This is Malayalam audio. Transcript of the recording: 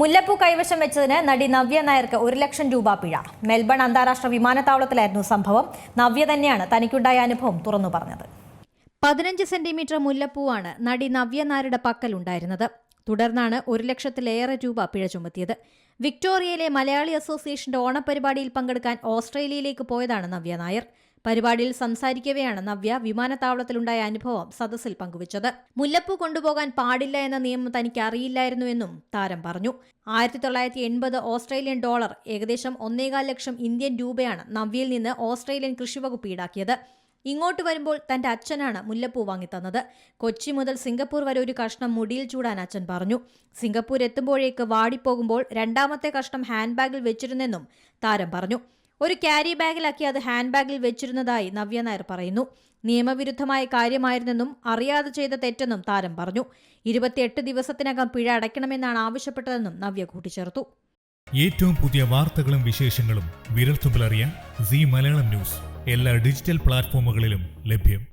മുല്ലപ്പൂ കൈവശം വെച്ചതിന് നടി നവ്യ നായർക്ക് ഒരു ലക്ഷം രൂപ പിഴ. മെൽബൺ അന്താരാഷ്ട്ര വിമാനത്താവളത്തിലായിരുന്നു സംഭവം. നവ്യ തന്നെയാണ് തനിക്കുണ്ടായ അനുഭവം തുറന്നു പറഞ്ഞത്. പതിനഞ്ച് സെന്റിമീറ്റർ മുല്ലപ്പൂവാണ് നടി നവ്യ നായരുടെ പക്കലുണ്ടായിരുന്നത്. തുടർന്നാണ് ഒരു ലക്ഷത്തിലേറെ രൂപ പിഴ ചുമത്തിയത്. വിക്ടോറിയയിലെ മലയാളി അസോസിയേഷന്റെ ഓണപരിപാടിയിൽ പങ്കെടുക്കാൻ ഓസ്ട്രേലിയയിലേക്ക് പോയതാണ് നവ്യ നായർ. പരിപാടിയിൽ സംസാരിക്കവെയാണ് നവ്യ വിമാനത്താവളത്തിലുണ്ടായ അനുഭവം സദസ്സിൽ പങ്കുവച്ചത്. മുല്ലപ്പൂ കൊണ്ടുപോകാൻ പാടില്ല എന്ന നിയമം തനിക്ക് അറിയില്ലായിരുന്നുവെന്നും താരം പറഞ്ഞു. ആയിരത്തി തൊള്ളായിരത്തി എൺപത് ഓസ്ട്രേലിയൻ ഡോളർ ഏകദേശം ഒന്നേകാൽ ലക്ഷം ഇന്ത്യൻ രൂപയാണ് നവ്യയിൽ നിന്ന് ഓസ്ട്രേലിയൻ കൃഷിവകുപ്പ് ഈടാക്കിയത്. ഇങ്ങോട്ട് വരുമ്പോൾ തന്റെ അച്ഛനാണ് മുല്ലപ്പൂ വാങ്ങിത്തന്നത്. കൊച്ചി മുതൽ സിംഗപ്പൂർ വരെ ഒരു കഷ്ണം മുടിയിൽ ചൂടാൻ അച്ഛൻ പറഞ്ഞു. സിംഗപ്പൂർ എത്തുമ്പോഴേക്ക് വാടിപ്പോകുമ്പോൾ രണ്ടാമത്തെ കഷ്ണം ഹാൻഡ് ബാഗിൽ വെച്ചിരുന്നെന്നും താരം പറഞ്ഞു. ഒരു ക്യാരി ബാഗിലാക്കി അത് ഹാൻഡ് ബാഗിൽ വെച്ചിരുന്നതായി നവ്യ നായർ പറയുന്നു. നിയമവിരുദ്ധമായ കാര്യമായിരുന്നെന്നും അറിയാതെ ചെയ്ത തെറ്റെന്നും താരം പറഞ്ഞു. ഇരുപത്തിയെട്ട് ദിവസത്തിനകം പിഴ അടയ്ക്കണമെന്നാണ് ആവശ്യപ്പെട്ടതെന്നും നവ്യ കൂട്ടിച്ചേർത്തു. ഏറ്റവും പുതിയ വാർത്തകളും വിശേഷങ്ങളും വിരൽത്തുമ്പിലറിയാൻ സി മലയാളം ന്യൂസ്. എല്ലാ ഡിജിറ്റൽ പ്ലാറ്റ്ഫോമുകളിലും ലഭ്യം.